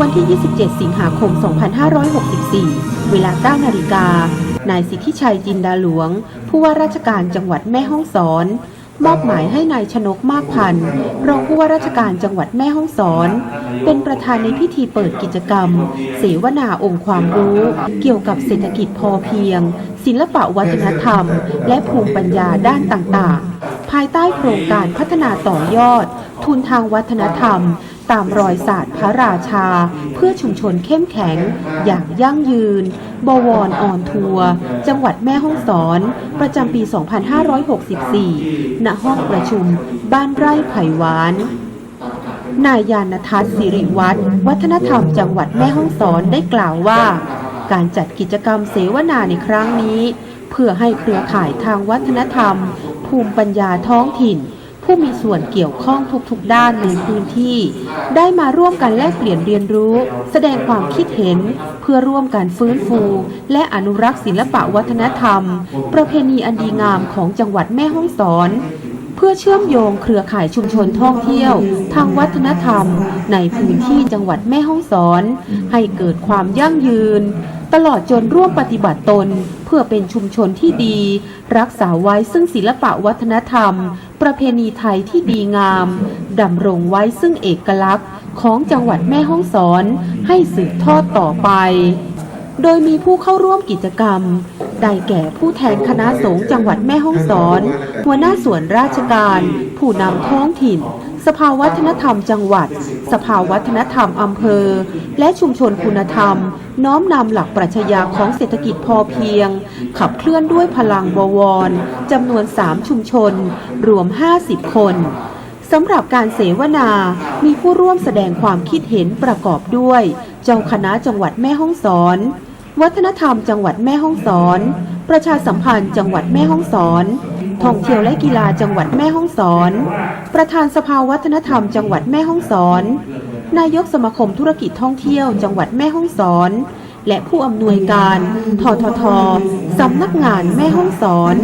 วันที่ 27 สิงหาคม 2564 เวลา 9 นาฬิกา นายสิทธิชัยจินดาหลวง ผู้ว่าราชการจังหวัดแม่ฮ่องสอน มอบหมายให้นายชนกมากพันธ์รองผู้ว่าราชการจังหวัดแม่ฮ่องสอน เป็นประธานในพิธีเปิดกิจกรรม เสวนาองค์ความรู้ เกี่ยวกับเศรษฐกิจพอเพียง ศิลปะวัฒนธรรม และภูมิปัญญาด้านต่างๆ ภายใต้โครงการพัฒนาต่อยอด ทุนทางวัฒนธรรม ตามรอยศาสตร์พระราชา เพื่อชุมชนเข้มแข็ง อย่างยั่งยืน บวรออนทัวร์จังหวัดแม่ฮ่องสอน ประจำปี 2564 ณ ห้องประชุม บ้านไร่ไผ่หวานนายยานทัศน์สิริวัฒน์วัฒนธรรมจังหวัดแม่ฮ่องสอนได้กล่าวว่า การจัดกิจกรรมเสวนาในครั้งนี้ เพื่อให้เครือข่ายทางวัฒนธรรม ภูมิปัญญาท้องถิ่น ผู้มีส่วนเกี่ยวข้องทุกๆ ด้านในพื้นที่ ได้มาร่วมกันแลกเปลี่ยนเรียนรู้ แสดงความคิดเห็น เพื่อร่วมกันฟื้นฟู และอนุรักษ์ศิลปะวัฒนธรรม ประเพณีอันดีงามของจังหวัดแม่ฮ่องสอน เพื่อเชื่อมโยงเครือข่ายชุมชนท่องเที่ยว ทางวัฒนธรรม ในพื้นที่จังหวัดแม่ฮ่องสอน ให้เกิดความยั่งยืน ตลอดจนร่วมปฏิบัติตน เพื่อเป็นชุมชนที่ดี รักษาไว้ซึ่งศิลปะวัฒนธรรม ประเพณีไทยที่ดีงามดำรงไว้ซึ่งเอกลักษณ์ของจังหวัดแม่ฮ่องสอนให้สืบทอดต่อไป โดยมีผู้เข้าร่วมกิจกรรม ได้แก่ผู้แทนคณะสงฆ์จังหวัดแม่ฮ่องสอน หัวหน้าส่วนราชการ ผู้นำท้องถิ่น สภาวัฒนธรรมจังหวัด สภาวัฒนธรรมอำเภอ และชุมชนคุณธรรม น้อมนำหลักปรัชญาของเศรษฐกิจพอเพียง ขับเคลื่อนด้วยพลังบวรจำนวน 3 ชุมชน รวม 50 คนสำหรับการเสวนา มีผู้ร่วมแสดงความคิดเห็นประกอบด้วย เจ้าคณะจังหวัดแม่ฮ่องสอน วัฒนธรรมจังหวัดแม่ฮ่องสอน ประชาสัมพันธ์จังหวัดแม่ฮ่องสอนท่องเที่ยวและกีฬาจังหวัดแม่ฮ่องสอน ประธานสภาวัฒนธรรมจังหวัดแม่ฮ่องสอน นายกสมาคมธุรกิจท่องเที่ยวจังหวัดแม่ฮ่องสอน และผู้อำนวยการทททสำนักงานแม่ฮ่องสอน